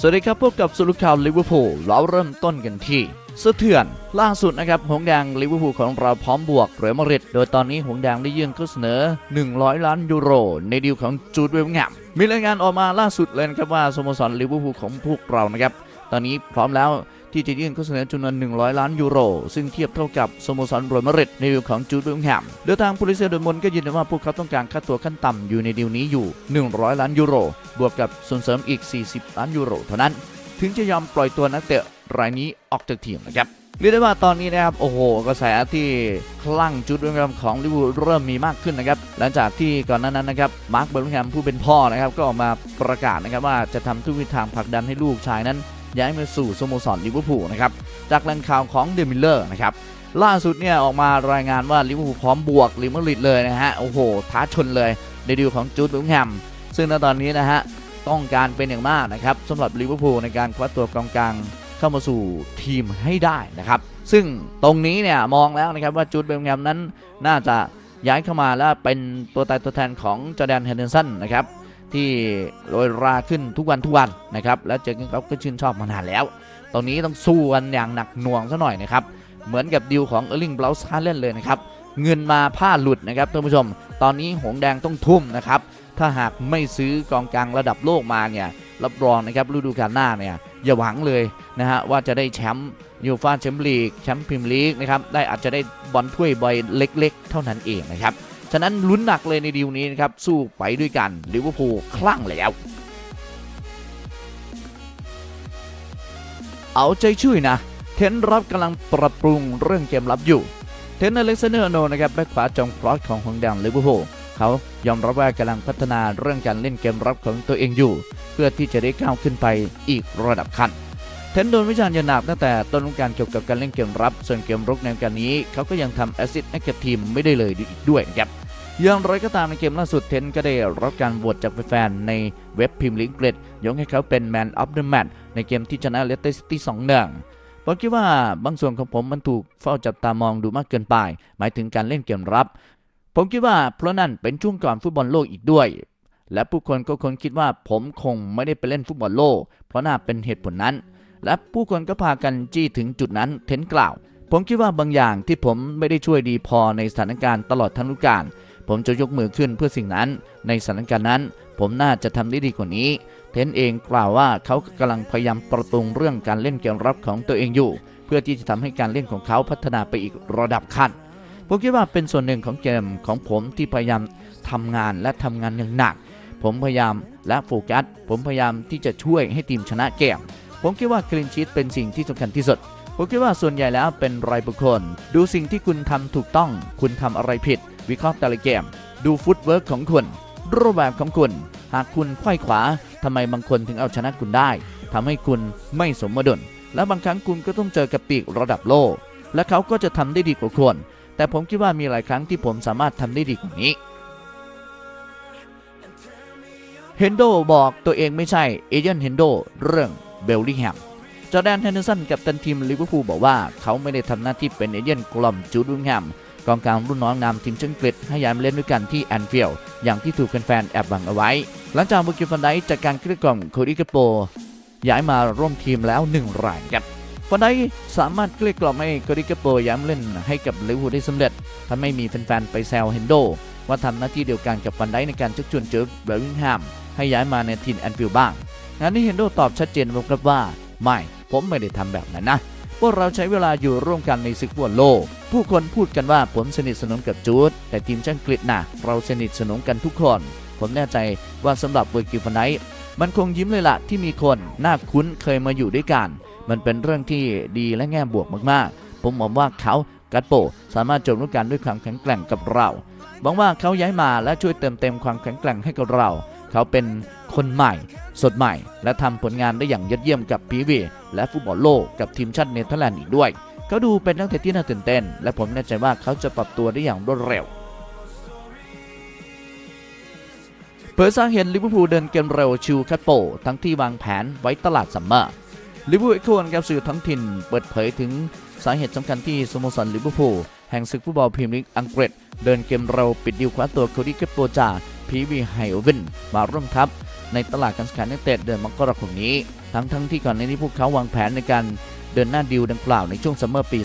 สวัสดีครับพบกับสุรุข่าวลิเวอร์พูลเราเริ่มต้นกันที่สะเทือนล่าสุดนะครับหงแดงลิเวอร์พูลของเราพร้อมบวกเรอัลมาดริดโดยตอนนี้หงแดงได้ยื่นข้อเสนอ 100 ล้านยูโร ในดีลของจูดเวลแงมมีรายงานออกมาล่าสุดเลยนะครับว่าสโมสรลิเวอร์พูลของพวกเรานะครับตอนนี้พร้อมแล้ว ที่จะยื่นข้อเสนอจำนวน 100 ล้านยูโร ซึ่งเทียบเท่ากับสโมสรเรอัลมาดริดในดีลของจูดเวลแงมโดยทางผู้ลิเซียดมนก็ยืนยันว่าพวกเขาต้องการค่าตัวขั้นต่ำอยู่ในดีลนี้อยู่ 100 ล้านยูโร บวกกับส่วนเสริมอีก 40 ล้านยูโรเท่านั้น ถึงจะยอมปล่อยตัวนักเตะรายนี้ออกจากทีมนะครับเรียกได้ว่าตอนนี้นะครับ โอ้โห กระแสที่คลั่งจุดเรื่องของลิเวอร์พูลเริ่มมีมากขึ้นนะครับ หลังจากที่ก่อนหน้านั้นนะครับ มาร์คเบอร์ลิงแฮมผู้เป็นพ่อนะครับ ก็ออกมาประกาศนะครับว่าจะทำทุกวิถีทางผลักดันให้ลูกชายนั้น ย้ายมาสู่สโมสรลิเวอร์พูลนะครับจากแหล่งข่าวของเดมิลเลอร์นะครับล่าสุดเนี่ยออกมารายงานว่าลิเวอร์พูลพร้อมบวกลิเวอร์พูลเลยนะฮะโอ้โหท้าชนเลยในดีลของจูดบลลิงแฮมซึ่งณตอนนี้นะฮะต้องการเป็นอย่างมากนะครับสำหรับลิเวอร์พูลในการคว้าตัวกองกลางเข้ามาสู่ทีมให้ได้นะครับซึ่งตรงนี้เนี่ยมองแล้วนะครับว่าจูดเบลแงมนั้นน่าจะย้ายเข้ามาแล้วเป็นตัวตายตัวแทนของจอแดนเฮนเดอร์สันนะครับ ที่โรยราขึ้นทุกวันทุกวันนะครับและเจอกันเขาก็ชื่นชอบมานานแล้วตรงนี้ต้องสู้กันอย่างหนักหน่วงซะหน่อยนะครับเหมือนกับดีลของเออร์ลิงเบลส์ฮาเล่นเลยนะครับเงินมาผ้าหลุดนะครับท่านผู้ชม ตอนนี้หงแดงต้องทุ่มนะครับถ้าหากไม่ซื้อกองกลางระดับโลกมาเนี่ยรับรองนะครับฤดูกาลหน้าเนี่ยอย่าหวังเลยนะฮะว่าจะได้แชมป์ยูฟ่าแชมเปี้ยนลีกแชมป์พรีเมียร์ลีกนะครับได้อาจจะได้บอลถ้วยใบเล็ก ๆ เท่านั้นเองนะครับ ฉะนั้นลุ้นหนักเลยในดีลนี้นะครับ สู้ไปด้วยกันลิเวอร์พูลคลั่งแล้วเอาใจช่วยนะ เทนรับกำลังปรับปรุงเรื่องเกมรับอยู่ เทนอเล็กซานเดอร์โนนะครับแบ็คขวาจอมคลอสของหงแดงลิเวอร์พูลเขายอมรับว่ากำลังพัฒนาเรื่องการเล่นเกมรับของตัวเองอยู่ เพื่อที่จะได้ก้าวขึ้นไปอีกระดับขั้นเทนโดนวิจารณ์อย่างหนักตั้งแต่ต้นฤดูกาลเกี่ยวกับการเล่นเกมรับ ส่วนเกมรุกในการนี้ เขาก็ยังทำแอสซิสต์ให้กับทีมไม่ได้เลยอีกด้วยนะครับ อย่างไรก็ตามในเกมล่าสุดเทนก็ได้รับการโหวตจากแฟนๆในเว็บพิมพ์ลิงเกรดยกให้เขาเป็นแมนออฟเดอะแมตในเกมที่ชนะเลสเตอร์ซิตี้สองหนึ่งผมคิดว่าบางส่วนของผมมันถูกเฝ้าจับตามองดูมากเกินไป หมายถึงการเล่นเกมรับ ผมคิดว่าเพราะนั่นเป็นช่วงก่อนฟุตบอลโลกอีกด้วย และผู้คนก็คงคิดว่าผมคงไม่ได้ไปเล่นฟุตบอลโลก เพราะน่าเป็นเหตุผลนั้น และผู้คนก็พากันจี้ถึงจุดนั้นเทนกล่าว ผมคิดว่าบางอย่างที่ผมไม่ได้ช่วยดีพอในสถานการณ์ตลอดทั้งฤดูกาล ผมจะยกมือขึ้นเพื่อสิ่งนั้น ในสถานการณ์นั้น ผมน่าจะทำได้ดีกว่านี้ เทนเองกล่าวว่าเขากำลังพยายามปรับปรุงเรื่องการเล่นเกมรับของตัวเองอยู่ เพื่อที่จะทำให้การเล่นของเขาพัฒนาไปอีกระดับขั้นผมคิดว่าเป็นส่วนหนึ่งของเกมของผมที่พยายามทำงานและทำงานอย่างหนัก ผมพยายามและโฟกัสผมพยายามที่จะช่วยให้ทีมชนะเกม ผมคิดว่าคลีนชีตเป็นสิ่งที่สำคัญที่สุดผมคิดว่าส่วนใหญ่แล้วเป็นรายบุคคล ดูสิ่งที่คุณทำถูกต้อง คุณทำอะไรผิด วิเคราะห์แต่ละเกม ดูฟุตเวิร์กของคุณ รูปแบบของคุณ หากคุณไขว้ขวาทำไมบางคนถึงเอาชนะคุณได้ ทำให้คุณไม่สมดุล และบางครั้งคุณก็ต้องเจอกับปีกระดับโลก และเขาก็จะทำได้ดีกว่าคุณแต่ผมคิดว่ามีหลายครั้งที่ผมสามารถทำได้ดีกว่านี้เฮนโดบอกตัวเองไม่ใช่เอเจนต์เฮนโดเรื่องเบลลิงแฮมจอแดนเฮนเดอร์สันกับตันทีมลิเวอร์พูลบอกว่าเขาไม่ได้ทำหน้าที่เป็นเอเจนต์กล่อมจูดวิงแฮม กองกลางรุ่นน้องนำทีมเชงกฤษให้ย้ายมาเล่นด้วยกันที่แอนฟิลด์อย่างที่ถูกแฟนๆแอบบังเอาไว้ หลังจากบุกิฟันไดจากการเกลี้ยกล่อมโคดิกโปย้ายมาร่วมทีมแล้วหนึ่งรายครับฟันไดสามารถเกลี้ยกล่อมให้โคดิกโปย้ายมาเล่นให้กับลิเวอร์พูลได้สำเร็จทำให้มีแฟนๆไปแซวเฮนโดว่าทำหน้าที่เดียวกันกับฟันไดในการชักชวนเจอเบลลิงแฮมให้ย้ายมาในทีมแอนฟิลด์บ้างงานนี้เฮนโดตอบชัดเจนครับว่าไม่ผมไม่ได้ทำแบบนั้นนะ พวกเราใช้เวลาอยู่ร่วมกันในศึกฟุตบอลโลก ผู้คนพูดกันว่าผมสนิทสนมกับจูดแต่ทีมชาติอังกฤษนะเราสนิทสนมกันทุกคน ผมแน่ใจว่าสำหรับเวอร์กิฟนไนท์มันคงยิ้มเลยละที่มีคนน่าคุ้นเคยมาอยู่ด้วยกัน มันเป็นเรื่องที่ดีและแง่บวกมากๆ ผมหวังว่าเขากัตโปสามารถจบฤดูกาลด้วยความแข็งแกร่งกับเราหวังว่าเขาย้ายมาและช่วยเติมเต็มความแข็งแกร่งให้กับเรา เขาเป็น คนใหม่ สดใหม่ และทำผลงานได้อย่างยอดเยี่ยมกับพีวีและฟุตบอลโลกกับทีมชาติเนเธอร์แลนด์อีกด้วย เขาดูเป็นนักเตะที่น่าตื่นเต้น และผมแน่ใจว่าเขาจะปรับตัวได้อย่างรวดเร็วเผยสาเหตุลิเวอร์พูลเดินเกมเร็วชิวคัตโป ทั้งที่วางแผนไว้ตลาดซัมเมอร์ลิเวอร์พูลเอ็กโคนกับสื่อท้องถิ่น เปิดเผยถึงสาเหตุสำคัญที่สโมสรลิเวอร์พูลแห่งศึกฟุตบอลพรีเมียร์ลีกอังกฤษ เดินเกมเร็วปิดดิวคว้าตัวโคดี้คัตโปจากพีวีไฮโอเวนมาร่วมทัพ ในตลาดการซื้อขายนักเตะเดือนมกราคมนี้ ทั้งทั้งที่ก่อนหน้านี้พวกเขาวางแผนในการเดินหน้าดีลดังกล่าวในช่วงซัมเมอร์ปี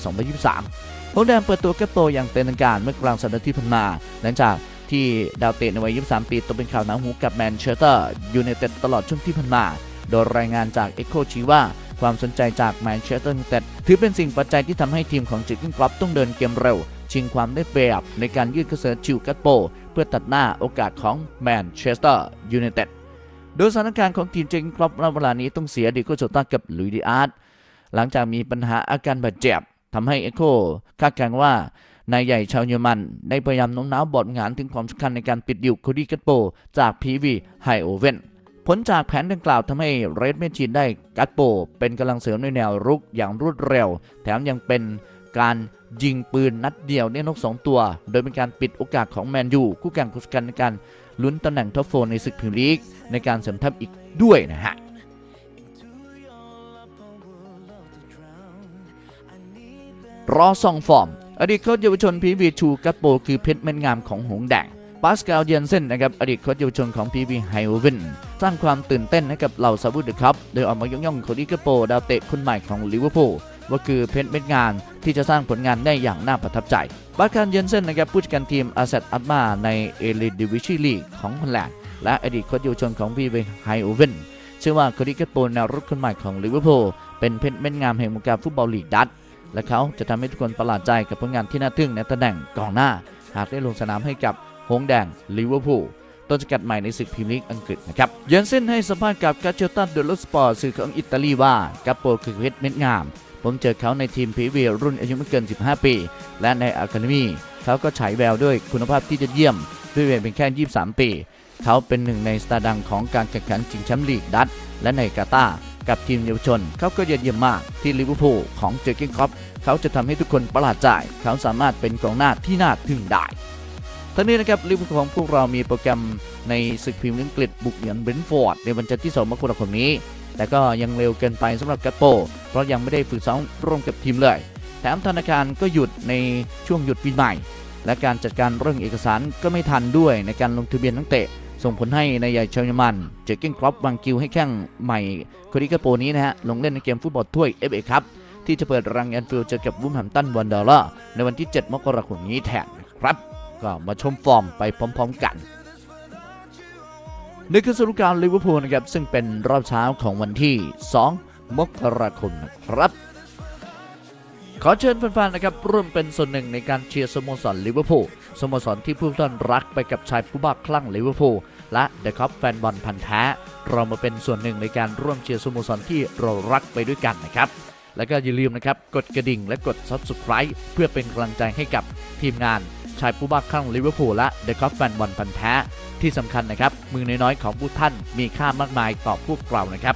2023โฮงแดงเปิดตัวแกปโปอย่างเป็นทางการเมื่อกลางสัปดาห์ที่ผ่านมา หลังจากที่ดาวเตะในวัย 23 ปีตกเป็นข่าวหนาหูกับแมนเชสเตอร์ยูไนเต็ดตลอดช่วงที่ผ่านมา โดยรายงานจากเอ็กโคชี้ว่าความสนใจจากแมนเชสเตอร์ยูไนเต็ดถือเป็นสิ่งปัจจัยที่ทำให้ทีมของจิกกินกรอบต้องเดินเกมเร็ว ชิงความได้เปรียบในการยืดกระเสนชิวกัตโป เพื่อตัดหน้าโอกาสของแมนเชสเตอร์ยูไนเต็ด โดยสถานการณ์ของทีมจิกรอบณเวลานี้ต้องเสียดิโกโจต้ากับลุยดิอาร์ตหลังจากมีปัญหาอาการบาดเจ็บทำให้เอโคคาดการณ์ว่านายใหญ่ชาวเยอรมัน ได้พยายามโน้มน้าวบอร์ดงานถึงความสำคัญในการปิดดิวโคดี้กัตโป จากพีวีไฮโอเวนผลจากแผนดังกล่าวทำให้เรดเมจินได้กัตโป เป็นกำลังเสริมในแนวรุกอย่างรวดเร็ว แถมยังเป็นการยิงปืนนัดเดียวได้นก 2 ตัว โดยเป็นการปิดโอกาสของแมนยูคู่แข่งคู่กันในการ ลุ้นตำแหน่งท็อปโฟในศึกพรีเมียร์ลีกในการเสริมทัพอีกด้วยนะฮะรอส่องฟอร์ม อดีตโค้ชเยาวชนพีวีชูกัปโปคือเพชรเม็ดงามของหงแดงปาสกาลเยนเซนนะครับอดีตโค้ชเยาวชนของพีวีไฮโอเวนสร้างความตื่นเต้นให้กับเหล่าซาบุดครับโดยออกมายกย่องโคดี้กัปโปดาวเตะคนใหม่ของลิเวอร์พูล ว่าคือเพชรเม็ดงานที่จะสร้างผลงานได้อย่างน่าประทับใจปาสกาลเยนเซนนะครับผู้จัดการทีมอาเซตอัตมาในเอลิดิวิชิลีของฮอลแลนด์และอดีตโค้ชเยาวชนของพีเวีไฮโอเวนชื่อว่าโคดี้กัปโปแนวรุกคนใหม่ของลิเวอร์พูลเป็นเพชรเม็ดงามแห่งวงการฟุตบอลลีกดัตและเขาจะทำให้ทุกคนประหลาดใจกับผลงานที่น่าทึ่งในตำแหน่งกองหน้า หากได้ลงสนามให้กับหงแดงลิเวอร์พูลต้นสกัดใหม่ในศึกพรีเมียร์ลีกอังกฤษนะครับเยนเซนให้สัมภาษณ์กับกาเชตันเดลสปอร์ตสื่อของอิตาลีว่ากัปโปคือเพชรเม็ดงาม ผมเจอเขาในทีมพีวีรุ่นอายุไม่เกิน 15 ปี และในอะคาเดมีเขาก็ฉายแววด้วยคุณภาพที่ยอดเยี่ยม ด้วยวัยเพียงแค่ 23 ปี เขาเป็นหนึ่งในสตาร์ดังของการแข่งขันชิงแชมป์ลีกดัตและในกาตาร์กับทีมเยาวชน เขาก็ยอดเยี่ยมมากที่ลิเวอร์พูลของเจอร์เกนคอปเขาจะทำให้ทุกคนประหลาดใจ เขาสามารถเป็นกองหน้าที่น่าทึ่งได้ทั้งนี้นะครับลิเวอร์พูลของพวกเรามีโปรแกรมในศึกพรีเมียร์ลีกอังกฤษบุกเยือนเบรนท์ฟอร์ดในวันจันทร์ที่2มกราคมนี้ แต่ก็ยังเร็วเกินไปสำหรับกัปโป เพราะยังไม่ได้ฝึกซ้อมร่วมกับทีมเลย แถมธนาคารก็หยุดในช่วงหยุดปีใหม่ และการจัดการเรื่องเอกสารก็ไม่ทันด้วยในการลงทะเบียนนักเตะ ส่งผลให้นายใหญ่ชาวเยอรมันเจอร์เก้นครอปวางคิวให้แข้งใหม่คดิกาโปนี้นะฮะลงเล่นในเกมฟุตบอลถ้วย FA ครับที่จะเปิดรังแอนฟิลด์เจอกับวูมแฮมตันวันเดอร์ในวันที่ 7 มกราคมนี้แทนครับ ก็มาชมฟอร์มไปพร้อมๆกันนี่คือสรุปการลิเวอร์พูลนะครับ ซึ่งเป็นรอบเช้าของวันที่ 2 มกราคมนะครับ ขอเชิญแฟนๆนะครับร่วมเป็นส่วนหนึ่งในการเชียร์สโมสรลิเวอร์พูลสโมสรที่ผู้ท่านรักไปกับชายผู้บ้าคลั่งลิเวอร์พูลและเดอะคัพแฟนบอลพันธ์แท้เรามาเป็นส่วนหนึ่งในการร่วมเชียร์สโมสรที่เรารักไปด้วยกันนะครับแล้วก็อย่าลืมนะครับกดกระดิ่งและกด Subscribe เพื่อเป็นกำลังใจให้กับทีมงานชายผู้บ้าคลั่งลิเวอร์พูลและเดอะคัพแฟนบอลพันธ์แท้ที่สำคัญนะครับมือน้อยๆของผู้ท่านมีค่ามากมายต่อพวกเรานะครับ